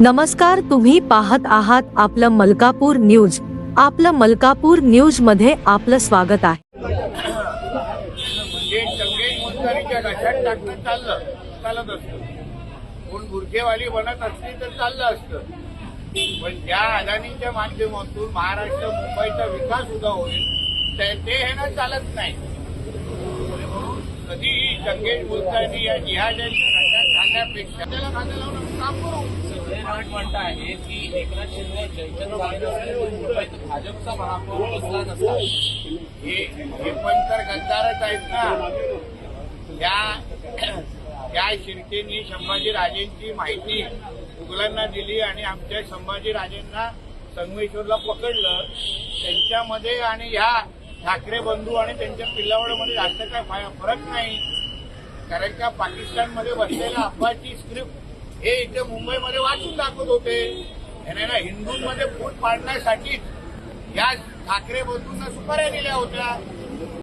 नमस्कार तुम्ही पाहत आहात आपलं मलकापूर न्यूज. आपलं मलकापूर न्यूजमध्ये आपलं स्वागत आहे. म्हणजे चालत असतं. कोण बुरखेवाली बनत असली तर चाललं असतं. पण ज्या अदानीच्या माध्यमातून महाराष्ट्र मुंबईचा विकास सुद्धा होईल ते ते हे ना चालत नाही. म्हणून कधीही टंगेज मुलतानी या जिहाद्यांच्या घशात त्याला खांदा लावून काम करू संजय म्हणत आहे की एकनाथ शिंदे जयचंद झाले नसते मुंबईत भाजपचा महापौर बसला नसता. हे पण तर गद्दारच आहेत ना. त्या त्या शिर्केनी संभाजीराजेंची माहिती मुघलांना दिली आणि आमच्या संभाजीराजेंना संगमेश्वरला पकडलं. त्यांच्यामध्ये आणि ह्या ठाकरे बंधू आणि त्यांच्या पिल्लावडमध्ये जास्त काय फरक नाही. कारण का पाकिस्तानमध्ये बसलेल्या अफवाची स्क्रिप्ट हे इथे मुंबईमध्ये वाचून दाखवत होते. याने ना हिंदूंमध्ये फूट पाडण्यासाठी या ठाकरे बंधूंना सुपाऱ्या दिल्या होत्या.